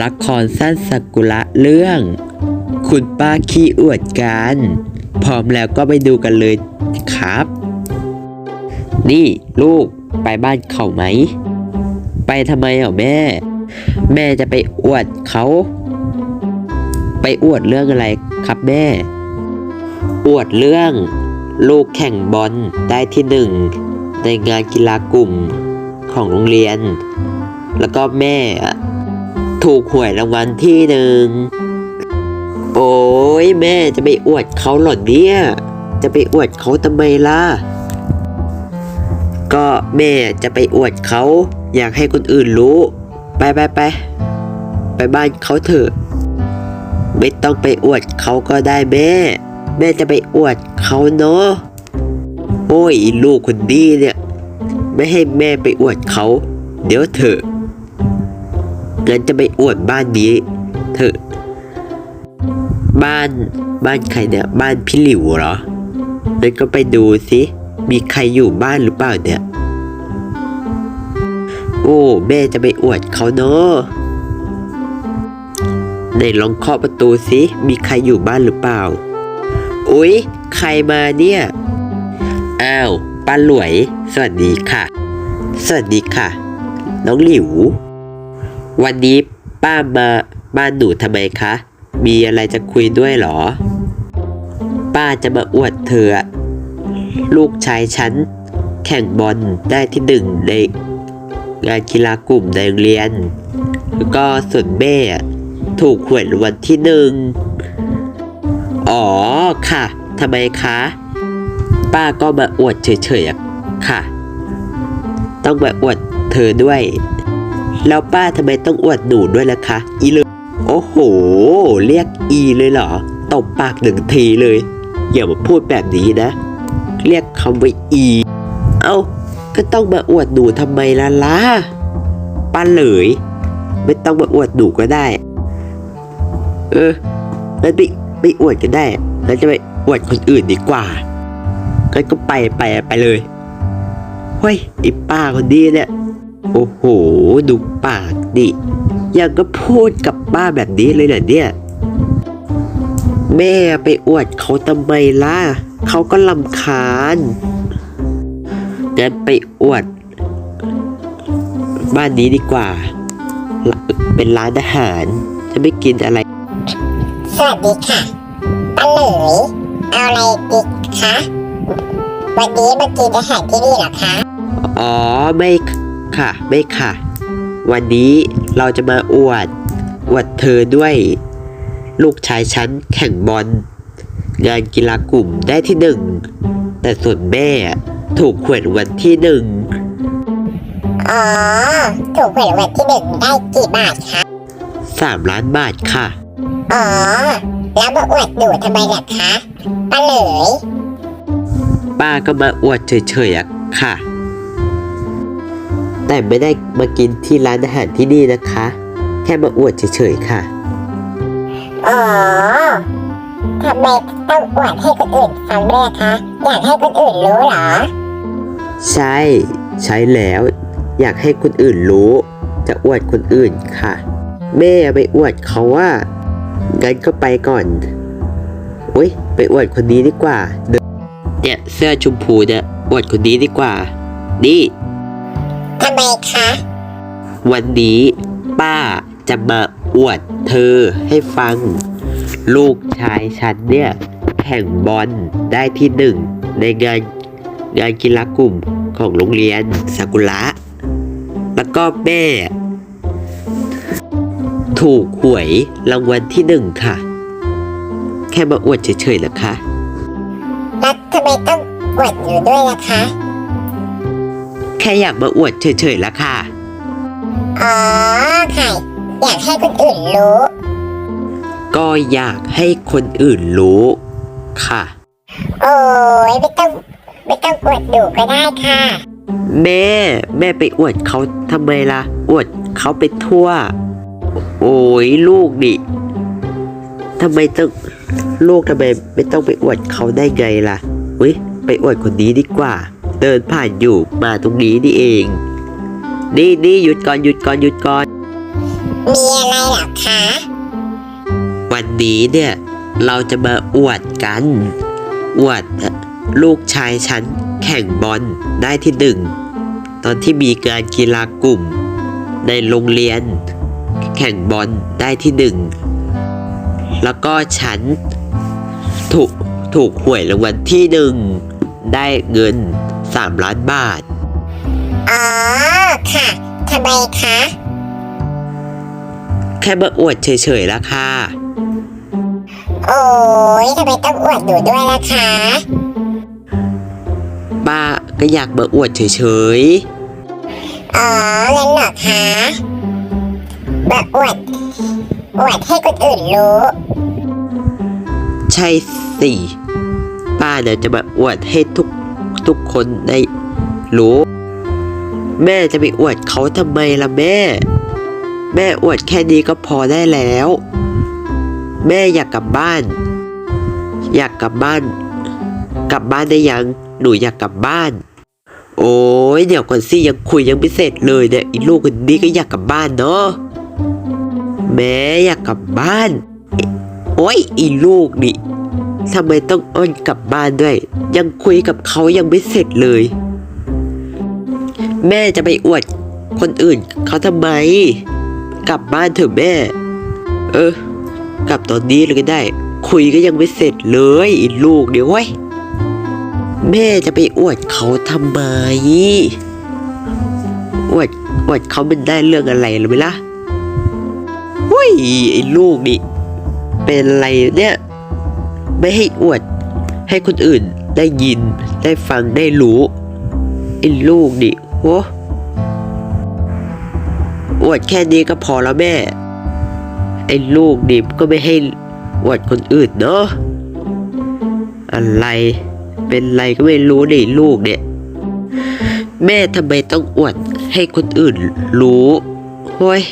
ละครสั้นสักุระเรื่อง คุณป้าขี้อวดกัน พร้อมแล้วก็ไปดูกันเลยครับ นี่ลูกไปบ้านเขาไหม ไปทำไมเหรอแม่ แม่จะไปอวดเขา ไปอวดเรื่องอะไรครับแม่ อวดเรื่อง ลูกแข่งบอลได้ที่หนึ่งในงานกีฬากลุ่มของโรงเรียน แล้วก็แม่อะ ถูกหวยรางวัลที่หนึ่ง โอ้ยแม่จะไปอวดเขาเหรอนเนี่ย จะไปอวดเขาทำไมล่ะ ก็แม่จะไปอวดเขา อยากให้คนอื่นรู้ ไปไปไปไปบ้านเขาเถอะ ไม่ต้องไปอวดเขาก็ได้แม่ แม่จะไปอวดเขาเนาะโอ้ยลูกคนดีเนี่ย ไม่ให้แม่ไปอวดเขา เดี๋ยวเถอะ งั้นจะไปอวดบ้านนี้เถอะบ้านบ้านใครเนี่ย บ้านพี่หลิวเหรองั้นก็ไปดูสิมีใครอยู่บ้านหรือเปล่าเนี่ย โอ้แม่จะไปอวดเขาเนาะไหนลองเคาะประตูสิมีใครอยู่บ้านหรือเปล่าอุ๊ย ใครมาเนี่ย อ้าวป้าหลวย สวัสดีค่ะ สวัสดีค่ะ น้องหลิว วันนี้ป้ามาบ้านหนูทำไมคะ มีอะไรจะคุยด้วยเหรอ ป้าจะมาอวดเธอ ลูกชายฉัน แข่งบอลได้ที่หนึ่งในงานกีฬากลุ่มในโรงเรียน แล้วก็ส่วนแม่ถูกหวยวัลที่หนึ่ง อ๋อค่ะทำไมคะ ป้าก็มาอวดเฉยๆค่ะ ต้องมาอวดเธอด้วย แล้วป้าทำไมต้องอวดหนูด้วยล่ะคะอีเลยโอ้โห เรียกอีเลยเหรอตบปากหนึ่งทีเลย อย่ามาพูดแบบนี้นะ เรียกคำว่าอี เอ้าก็ต้องมาอวดหนูทำไมล่ะล่ะป้าเหลย ไม่ต้องมาอวดหนูก็ได้ เอองั้นไปไปอวดกันได้ แล้วจะไปอวดคนอื่นดีกว่างั้นก็ไปไปไปเลยเฮ้ยไอ้ป้าคนนี้เนี่ย โอ้โห ดูปากดิยังก็พูดกับป้าแบบนี้เลยเหรอเนี่ย แม่ไปอวดเขาทำไมล่ะ เขาก็ลำคาญงั้นไปอวด บ้านนี้ดีกว่าละเป็นร้านอาหาร จะไม่กินอะไร สวัสดีค่ะป้าเหลยเอาอะไรดีคะ วันนี้มากินอาหารที่นี่เหรอคะ อ๋อ ไม่ ค่ะ ไม่ค่ะ วันนี้เราจะมาอวด อวดเธอด้วย ลูกชายฉันแข่งบอล งานกีฬากลุ่มได้ที่หนึ่ง แต่ส่วนแม่ถูกหวยรางวันที่หนึ่ง อ๋อ ถูกหวยรางวัลที่หนึ่งได้กี่บาทคะสามล้านบาทค่ะ อ๋อ แล้วมาอวดหนูทำไมล่ะคะป้าเหลย ป้าก็มาอวดเฉยๆอะค่ะ แต่ไม่ได้มากินที่ร้านอาหารที่นี่นะคะ แค่มาอวดเฉยๆค่ะ อ๋อ ทำไมต้องอวดให้คนอื่นฟังด้วยคะ อยากให้คนอื่นรู้เหรอ ใช่ ใช้แล้ว อยากให้คนอื่นรู้ จะอวดคนอื่นค่ะ แม่ไปอวดเขาว่า งั้นก็ไปก่อนอุ้ยไปอวดคนนี้ดีกว่าเดินเนี่ยเสื้อชมพูเนี่ยอวดคนนี้ดีกว่า นี่ทำ ไมคะ วันนี้ป้าจะมาอวดเธอให้ฟัง ลูกชายฉันเนี่ย แข่งบอลได้ที่หนึ่งในงานงานกีฬากลุ่มของโรงเรียนซากุระ แล้วก็แม่ ถูกหวยรางวัลที่หนึ่งค่ะ แค่มาอวดเฉยๆนะคะ แล้วทำไมต้องอวดหนูด้วยล่ะคะแค่อยากมาอวดเฉยๆละค่ะ อ๋อค่ะอยากให้คนอื่นรู้ ก็อยากให้คนอื่นรู้ค่ะ โอ้ยไม่ต้องไม่ต้องอวดหนูก็ได้ค่ะ แม่ แม่ไปอวดเขาทำไมล่ะ อวดเขาไปทั่ว โอ้ยลูกดิทำไมต้องลูกทำไมไม่ต้องไปอวดเขาได้ไงล่ะอุ้ยไปอวดคนนี้ดีกว่า เดินผ่านอยู่มาตรงนี้นี่เอง นี่นี่หยุดก่อนหยุดก่อนหยุดก่อน มีอะไรเหรอคะ วันนี้เนี่ย เราจะมาอวดกัน อวดลูกชายฉันแข่งบอลได้ที่หนึ่ง ตอนที่มีการกีฬากลุ่ม ในโรงเรียน แข่งบอลได้ที่หนึ่ง แล้วก็ฉันถูกถูกหวยรางวัลที่หนึ่งได้เงิน 3 ล้านบาท อ๋อ ค่ะทำไมคะ แค่มาอวดเฉยๆละค่ะ โอ้ยทำไมต้องอวดหนูด้วยล่ะคะ ป้าก็อยากมาอวดเฉยอ๋องั้นเหรอคะมาอวด อวดให้คนอื่นรู้ ๆ ใช่สิ ป้าเนี่ยจะมาอวดให้ทุก ทุกคนได้รู้ แม่จะไปอวดเขาทำไมล่ะแม่ แม่อวดแค่นี้ก็พอได้แล้ว แม่อยากกลับบ้าน อยากกลับบ้าน กลับบ้านได้ยัง หนูอยากกลับบ้าน โอ้ยเดี๋ยวก่อนสิยังคุยยังไม่เสร็จเลยเนี่ยอีลูกคนนี้ก็อยากกลับบ้านเนาะแม่อยากกลับบ้าน โอ้ยอีลูกนี่ ทำไมต้องอ้อนกลับบ้านด้วย ยังคุยกับเขายังไม่เสร็จเลย แม่จะไปอวดคนอื่น เขาทำไม กลับบ้านเถอะแม่ เออ กลับตอนนี้เลยก็ได้ คุยก็ยังไม่เสร็จเลยอีลูกเดี๋ยวไว้ยแม่จะไปอวดเขาทำไมอวดอวดเขามันได้เรื่องอะไรหรือไม่ล่ะหุ้ยไอ้ลูกนี่ เป็นอะไรเนี่ย ไม่ให้อวด ให้คนอื่นได้ยินได้ฟังได้รู้ไอ้ลูกนี่โหอวดแค่นี้ก็พอแล้วแม่ ไอ้ลูกนี่ก็ไม่ให้อวดคนอื่นเนาะอะไรเป็นไรก็ไม่รู้ดิลูกเนี่ย แม่ทำไมต้องอวดให้คนอื่นรู้ โฮ้ย